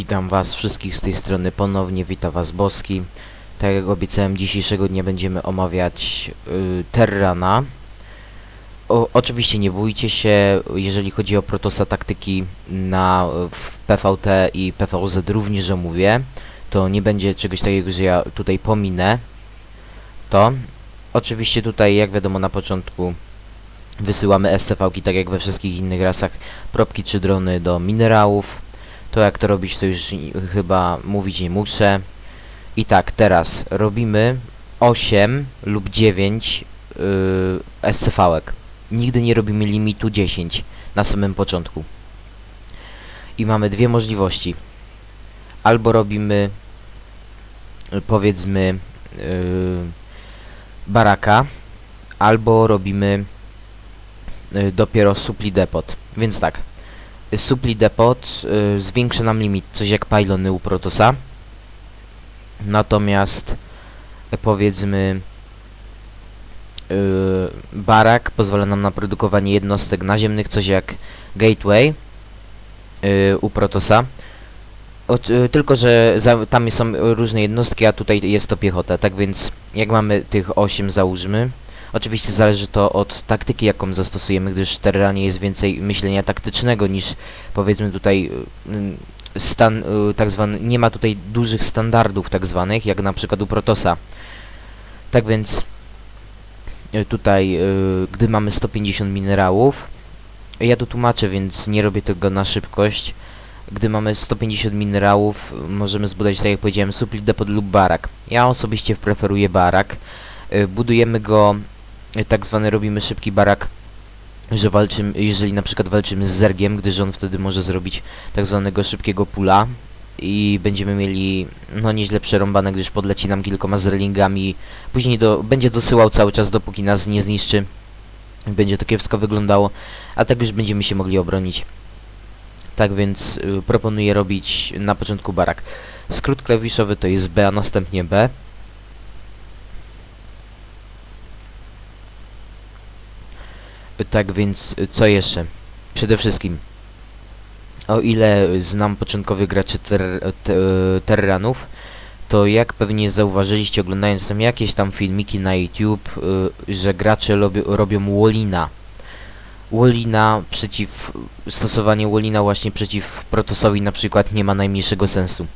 Witam was wszystkich z tej strony ponownie, wita was Boski. Tak jak obiecałem, dzisiejszego dnia będziemy omawiać y, Terrana. O, oczywiście nie bójcie się, jeżeli chodzi o Protosa taktyki na w PVT i PVZ również omówię. To nie będzie czegoś takiego, że ja tutaj pominę to. Oczywiście tutaj, jak wiadomo na początku, wysyłamy SCV-ki, tak jak we wszystkich innych rasach, propki czy drony do minerałów. To jak to robić, to już chyba mówić nie muszę. I tak, teraz robimy 8 lub 9 yy, SCV-ek. Nigdy nie robimy limitu 10 na samym początku. I mamy dwie możliwości. Albo robimy powiedzmy yy, baraka, albo robimy y, dopiero supli depot. Więc tak, supli depot y, zwiększy nam limit, coś jak pylony u Protosa. Natomiast y, powiedzmy y, barak pozwala nam na produkowanie jednostek naziemnych, coś jak gateway y, u Protosa. Od, y, tylko, że za, tam są różne jednostki, a tutaj jest to piechota, tak więc jak mamy tych 8 załóżmy, oczywiście zależy to od taktyki jaką zastosujemy, gdyż w Terranie jest więcej myślenia taktycznego niż powiedzmy tutaj y, stan, y, tak zwany, nie ma tutaj dużych standardów tak zwanych, jak na przykład u Protosa. Tak więc y, tutaj, gdy mamy 150 minerałów, ja tu tłumaczę, więc nie robię tego na szybkość, gdy mamy 150 minerałów, możemy zbudować, tak jak powiedziałem, supli depot lub barak. Ja osobiście preferuję barak. Budujemy go, tak zwany robimy szybki barak, że walczymy, jeżeli na przykład walczymy z zergiem, gdyż on wtedy może zrobić tak zwanego szybkiego pula i będziemy mieli, no nieźle przerąbane, gdyż podleci nam kilkoma zerlingami, później do, będzie dosyłał cały czas, dopóki nas nie zniszczy. Będzie to kiepsko wyglądało, a tak już będziemy się mogli obronić. Tak więc y, proponuję robić na początku barak. Skrót klawiszowy to jest B, a następnie B. Tak więc y, co jeszcze? Przede wszystkim o ile znam początkowych graczy ter te Terranów, to jak pewnie zauważyliście oglądając tam jakieś tam filmiki na YouTube, y, że gracze robią, Wolina. Wolina przeciw, stosowanie Wolina właśnie przeciw Protosowi na przykład nie ma najmniejszego sensu.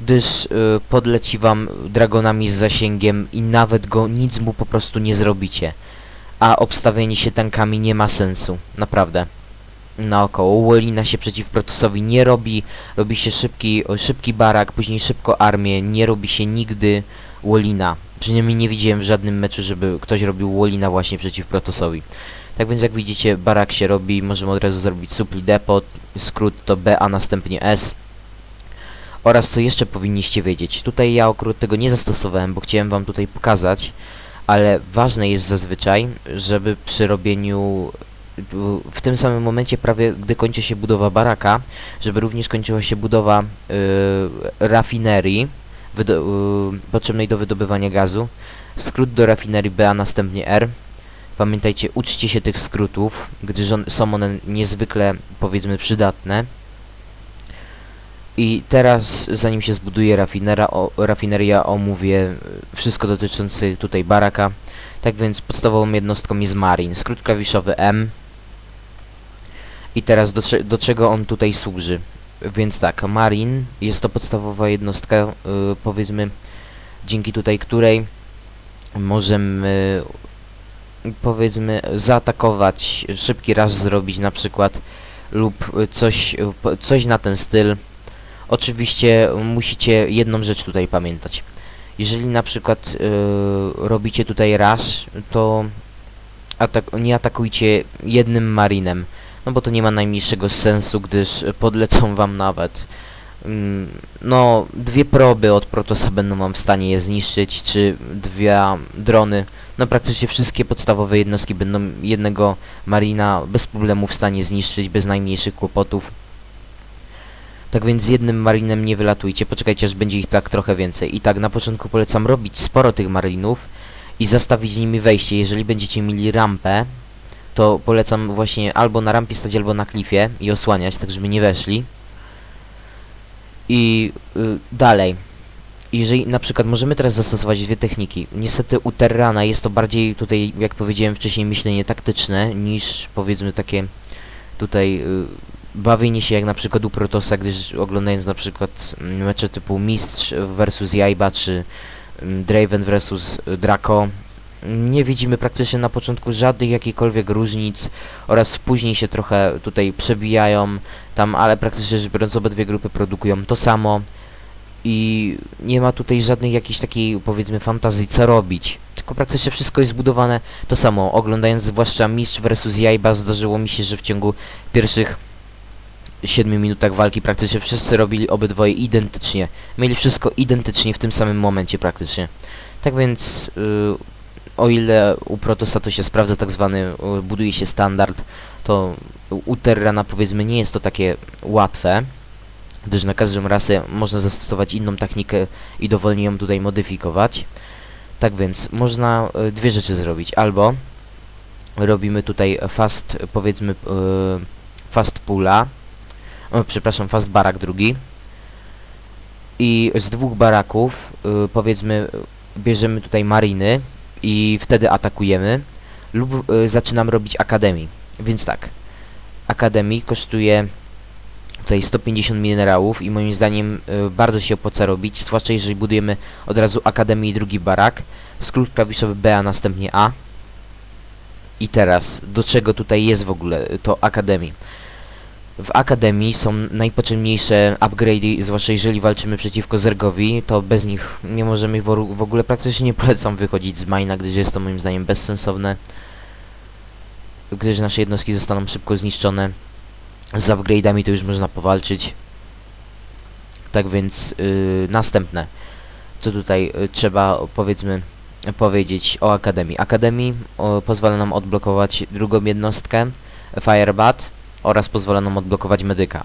Gdyż y, podleci wam dragonami z zasięgiem i nawet go nic mu po prostu nie zrobicie. A obstawienie się tankami nie ma sensu, naprawdę. Naokoło. Wolina się przeciw Protosowi nie robi, robi się szybki, szybki barak, później szybko armię, nie robi się nigdy Wolina. Przynajmniej nie widziałem w żadnym meczu, żeby ktoś robił Wolina właśnie przeciw Protosowi. Tak więc jak widzicie, barak się robi, możemy od razu zrobić supli depot, skrót to B, a następnie S. Oraz co jeszcze powinniście wiedzieć. Tutaj ja akurat tego nie zastosowałem, bo chciałem wam tutaj pokazać, ale ważne jest zazwyczaj, żeby przy robieniu w- tym samym momencie, prawie gdy kończy się budowa baraka, żeby również kończyła się budowa y, rafinerii wydo y, potrzebnej do wydobywania gazu. Skrót do rafinerii B, a następnie R. Pamiętajcie, uczcie się tych skrótów, gdyż on, są one niezwykle, powiedzmy, przydatne. I teraz, zanim się zbuduje rafinera, o, rafineria, omówię y, wszystko dotyczące tutaj baraka. Tak więc podstawową jednostką jest Marine, skrót klawiszowy M. I teraz do, do czego on tutaj służy? Więc tak, Marine jest to podstawowa jednostka, y, powiedzmy, dzięki tutaj której możemy, powiedzmy, zaatakować, szybki raz zrobić na przykład, lub coś, po- coś na ten styl. Oczywiście musicie jedną rzecz tutaj pamiętać. Jeżeli na przykład y, robicie tutaj rush, to atak nie atakujcie jednym marinem, no bo to nie ma najmniejszego sensu, gdyż podlecą wam nawet mm, no dwie proby od Protosa będą wam w stanie je zniszczyć, czy dwie drony, no praktycznie wszystkie podstawowe jednostki będą jednego marina bez problemu w stanie zniszczyć, bez najmniejszych kłopotów. Tak więc z jednym marinem nie wylatujcie, poczekajcie aż będzie ich tak trochę więcej. I tak na początku polecam robić sporo tych marinów i zastawić nimi wejście. Jeżeli będziecie mieli rampę, to polecam właśnie albo na rampie stać, albo na klifie i osłaniać, tak żeby nie weszli. I y, dalej. Jeżeli na przykład możemy teraz zastosować dwie techniki. Niestety u Terrana jest to bardziej tutaj, jak powiedziałem wcześniej, myślenie taktyczne niż powiedzmy takie tutaj y, bawienie się jak na przykład u Protosa, gdyż oglądając na przykład mm, mecze typu Mistrz versus Jajba czy mm, Draven versus Draco nie widzimy praktycznie na początku żadnych jakichkolwiek różnic oraz później się trochę tutaj przebijają tam, ale praktycznie rzecz biorąc obydwie grupy produkują to samo i nie ma tutaj żadnej jakiejś takiej powiedzmy fantazji co robić. Tylko praktycznie wszystko jest zbudowane to samo. Oglądając zwłaszcza Mistrz versus Jajba zdarzyło mi się, że w ciągu pierwszych 7 minutach walki praktycznie wszyscy robili obydwoje identycznie mieli wszystko identycznie w tym samym momencie praktycznie tak więc y, o ile u Protosa to się sprawdza tak zwany, y, buduje się standard, to u Terrana powiedzmy nie jest to takie łatwe, gdyż na każdą rasę można zastosować inną technikę i dowolnie ją tutaj modyfikować. Tak więc można y, dwie rzeczy zrobić. Albo robimy tutaj fast, powiedzmy, y, fast pula, o, przepraszam, fast barak drugi. I z dwóch baraków, y, powiedzmy, bierzemy tutaj mariny i wtedy atakujemy lub y, zaczynam robić akademii. Więc tak, akademii kosztuje tutaj 150 minerałów i moim zdaniem y, bardzo się opłaca robić, zwłaszcza jeżeli budujemy od razu akademię i drugi barak. Skrót klawiszowy B, a następnie A. I teraz, do czego tutaj jest w ogóle to akademii? W Akademii są najpotrzebniejsze upgrade'y, zwłaszcza jeżeli walczymy przeciwko Zergowi, to bez nich nie możemy w, ogóle praktycznie nie polecam wychodzić z Mina, gdyż jest to moim zdaniem bezsensowne. Gdyż nasze jednostki zostaną szybko zniszczone. Z upgrade'ami to już można powalczyć. Tak więc yy, następne. Co tutaj yy, trzeba powiedzmy powiedzieć o Akademii. Akademii o, pozwala nam odblokować drugą jednostkę, Firebat oraz pozwala nam odblokować medyka.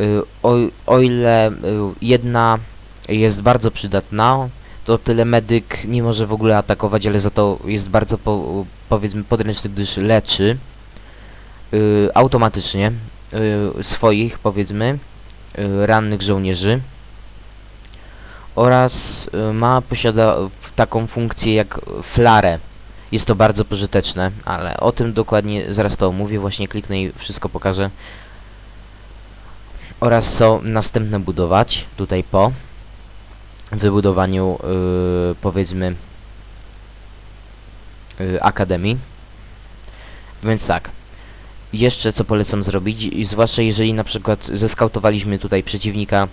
Y, o, o ile y, jedna jest bardzo przydatna, to tyle medyk nie może w ogóle atakować, ale za to jest bardzo po, powiedzmy podręczny, gdyż leczy y, automatycznie y, swoich powiedzmy y, rannych żołnierzy oraz y, ma posiada taką funkcję jak flarę. Jest to bardzo pożyteczne, ale o tym dokładnie zaraz to omówię, właśnie kliknę i wszystko pokażę. Oraz co następne budować, tutaj po wybudowaniu yy, powiedzmy yy, akademii. Więc tak, jeszcze co polecam zrobić, zwłaszcza jeżeli na przykład zeskautowaliśmy tutaj przeciwnika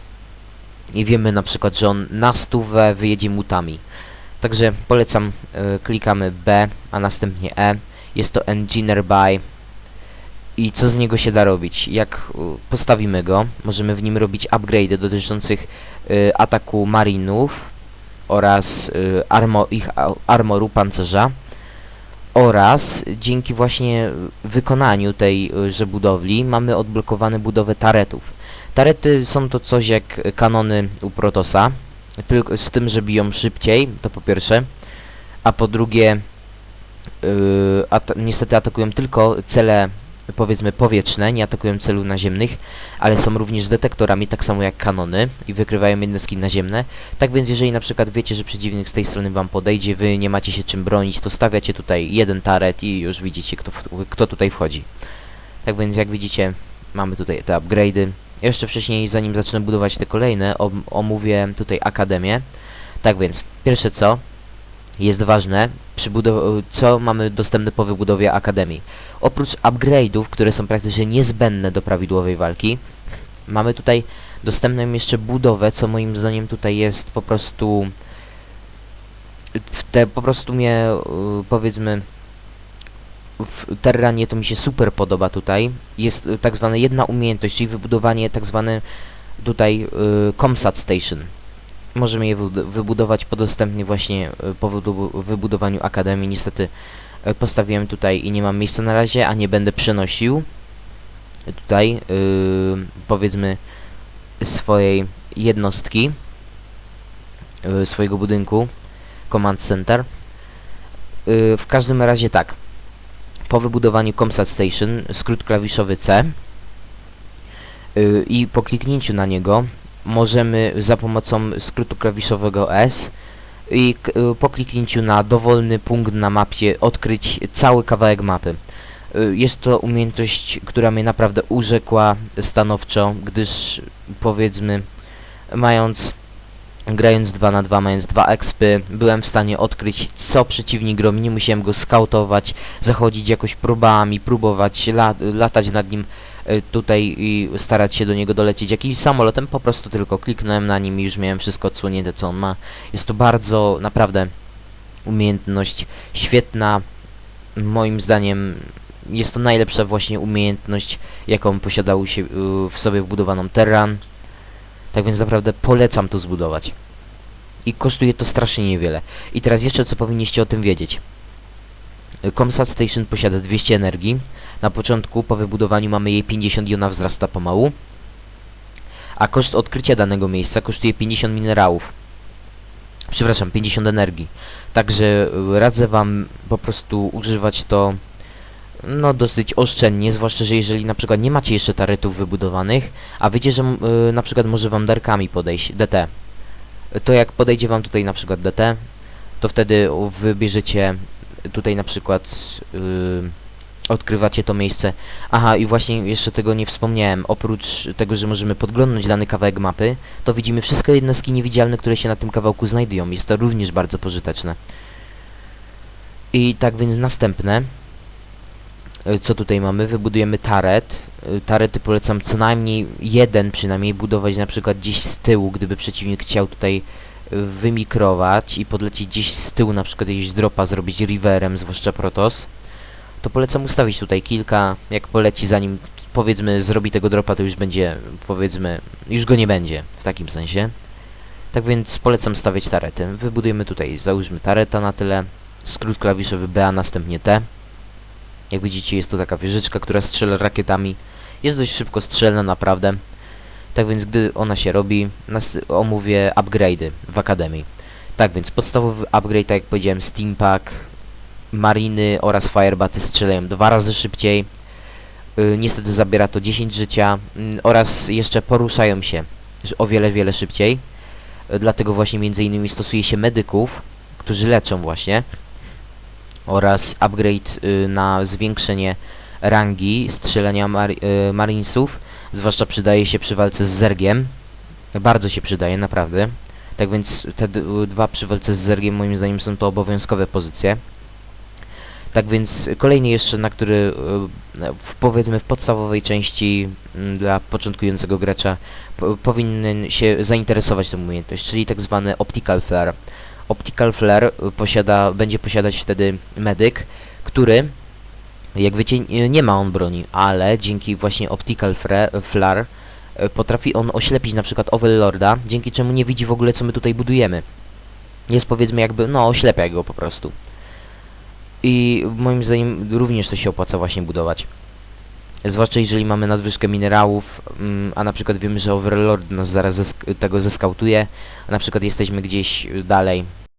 i wiemy na przykład, że on na stówę wyjedzie mutami. Także polecam, y, klikamy B, a następnie E. Jest to Engineer by. I co z niego się da robić? Jak y, postawimy go, możemy w nim robić upgrade dotyczących y, ataku marinów oraz y, armo, ich armoru pancerza oraz dzięki właśnie wykonaniu tejże budowli mamy odblokowane budowę taretów. Tarety są to coś jak kanony u Protosa, tylko z tym, że biją szybciej, to po pierwsze, a po drugie yy, at niestety atakują tylko cele powiedzmy powietrzne, nie atakują celów naziemnych, ale są również detektorami, tak samo jak kanony i wykrywają jednostki naziemne. Tak więc jeżeli na przykład wiecie, że przeciwnik z tej strony wam podejdzie, wy nie macie się czym bronić, to stawiacie tutaj jeden taret i już widzicie kto, kto tutaj wchodzi. Tak więc jak widzicie, mamy tutaj te upgrade'y. Jeszcze wcześniej, zanim zacznę budować te kolejne, om omówię tutaj akademię. Tak więc, pierwsze co jest ważne, co mamy dostępne po wybudowie akademii. Oprócz upgrade'ów, które są praktycznie niezbędne do prawidłowej walki, mamy tutaj dostępną jeszcze budowę, co moim zdaniem tutaj jest po prostu te po prostu mnie y, powiedzmy w Terranie to mi się super podoba tutaj. Jest y, tak zwana jedna umiejętność, czyli wybudowanie tak zwane tutaj y, Comsat Station. Możemy je wybud- wybudować podostępnie właśnie y, po wybu- wybudowaniu akademii. Niestety postawiłem tutaj i nie mam miejsca na razie, a nie będę przenosił tutaj y, powiedzmy swojej jednostki y, swojego budynku Command Center. Y, w każdym razie tak. Po wybudowaniu Comsat Station, skrót klawiszowy C y, i po kliknięciu na niego możemy za pomocą skrótu klawiszowego S i y, po kliknięciu na dowolny punkt na mapie odkryć cały kawałek mapy. Y, Jest to umiejętność, która mnie naprawdę urzekła stanowczo, gdyż powiedzmy mając grając 2 na 2 mając 2 expy, byłem w stanie odkryć co przeciwnik robi, nie musiałem go skautować, zachodzić jakoś próbami, próbować la latać nad nim y, tutaj i starać się do niego dolecieć jakimś samolotem, po prostu tylko kliknąłem na nim i już miałem wszystko odsłonięte co on ma. Jest to bardzo, naprawdę umiejętność świetna, moim zdaniem jest to najlepsza właśnie umiejętność, jaką posiadał się w sobie wbudowaną Terran. Tak więc naprawdę polecam to zbudować. I kosztuje to strasznie niewiele. I teraz jeszcze co powinniście o tym wiedzieć. Comsat Station posiada 200 energii. Na początku po wybudowaniu mamy jej 50 i ona wzrasta pomału. A koszt odkrycia danego miejsca kosztuje 50 minerałów. Przepraszam, 50 energii. Także radzę wam po prostu używać to no dosyć oszczędnie, zwłaszcza, że jeżeli na przykład nie macie jeszcze taretów wybudowanych, a wiecie, że m- y, na przykład może wam darkami podejść DT, to jak podejdzie wam tutaj na przykład DT, to wtedy wybierzecie tutaj na przykład y, odkrywacie to miejsce. Aha, i właśnie jeszcze tego nie wspomniałem. Oprócz tego, że możemy podglądnąć dany kawałek mapy, to widzimy wszystkie jednostki niewidzialne, które się na tym kawałku znajdują. Jest to również bardzo pożyteczne. I tak więc następne. Y, Co tutaj mamy? Wybudujemy taret. Y, Tarety polecam co najmniej jeden przynajmniej budować na przykład gdzieś z tyłu, gdyby przeciwnik chciał tutaj y, wymikrować i podlecieć gdzieś z tyłu, na przykład jakiegoś dropa zrobić riverem, zwłaszcza Protoss. To polecam ustawić tutaj kilka, jak poleci zanim powiedzmy zrobi tego dropa, to już będzie, powiedzmy, już go nie będzie, w takim sensie. Tak więc polecam stawiać tarety. Wybudujemy tutaj, załóżmy tareta na tyle, skrót klawiszowy B, a następnie T. Jak widzicie jest to taka wieżyczka, która strzela rakietami. Jest dość szybko strzelna naprawdę. Tak więc gdy ona się robi, omówię upgrade'y w Akademii. Tak więc podstawowy upgrade, tak jak powiedziałem, Steampack, Mariny oraz Firebaty strzelają dwa razy szybciej. Yy, niestety zabiera to 10 życia yy, oraz jeszcze poruszają się o wiele, wiele szybciej. Yy, dlatego właśnie między innymi stosuje się medyków, którzy leczą właśnie oraz upgrade y, na zwiększenie rangi strzelania mar y, marinesów, zwłaszcza przydaje się przy walce z zergiem. Bardzo się przydaje, naprawdę. Tak więc te dwa przy walce z zergiem moim zdaniem są to obowiązkowe pozycje. Tak więc kolejny jeszcze, na który y, w, powiedzmy w podstawowej części mm, dla początkującego gracza po, powinien się zainteresować tą umiejętność, czyli tak zwany Optical Flare. Optical Flare posiada, będzie posiadać wtedy medyk, który, jak wiecie, nie- ma on broni, ale dzięki właśnie Optical Flare potrafi on oślepić na przykład Overlorda, dzięki czemu nie widzi w ogóle co my tutaj budujemy. Jest powiedzmy jakby, no oślepia go po prostu. I moim zdaniem również to się opłaca właśnie budować. Zwłaszcza jeżeli mamy nadwyżkę minerałów, mm, a na przykład wiemy, że Overlord nas zaraz zesk tego zeskautuje, a na przykład jesteśmy gdzieś dalej,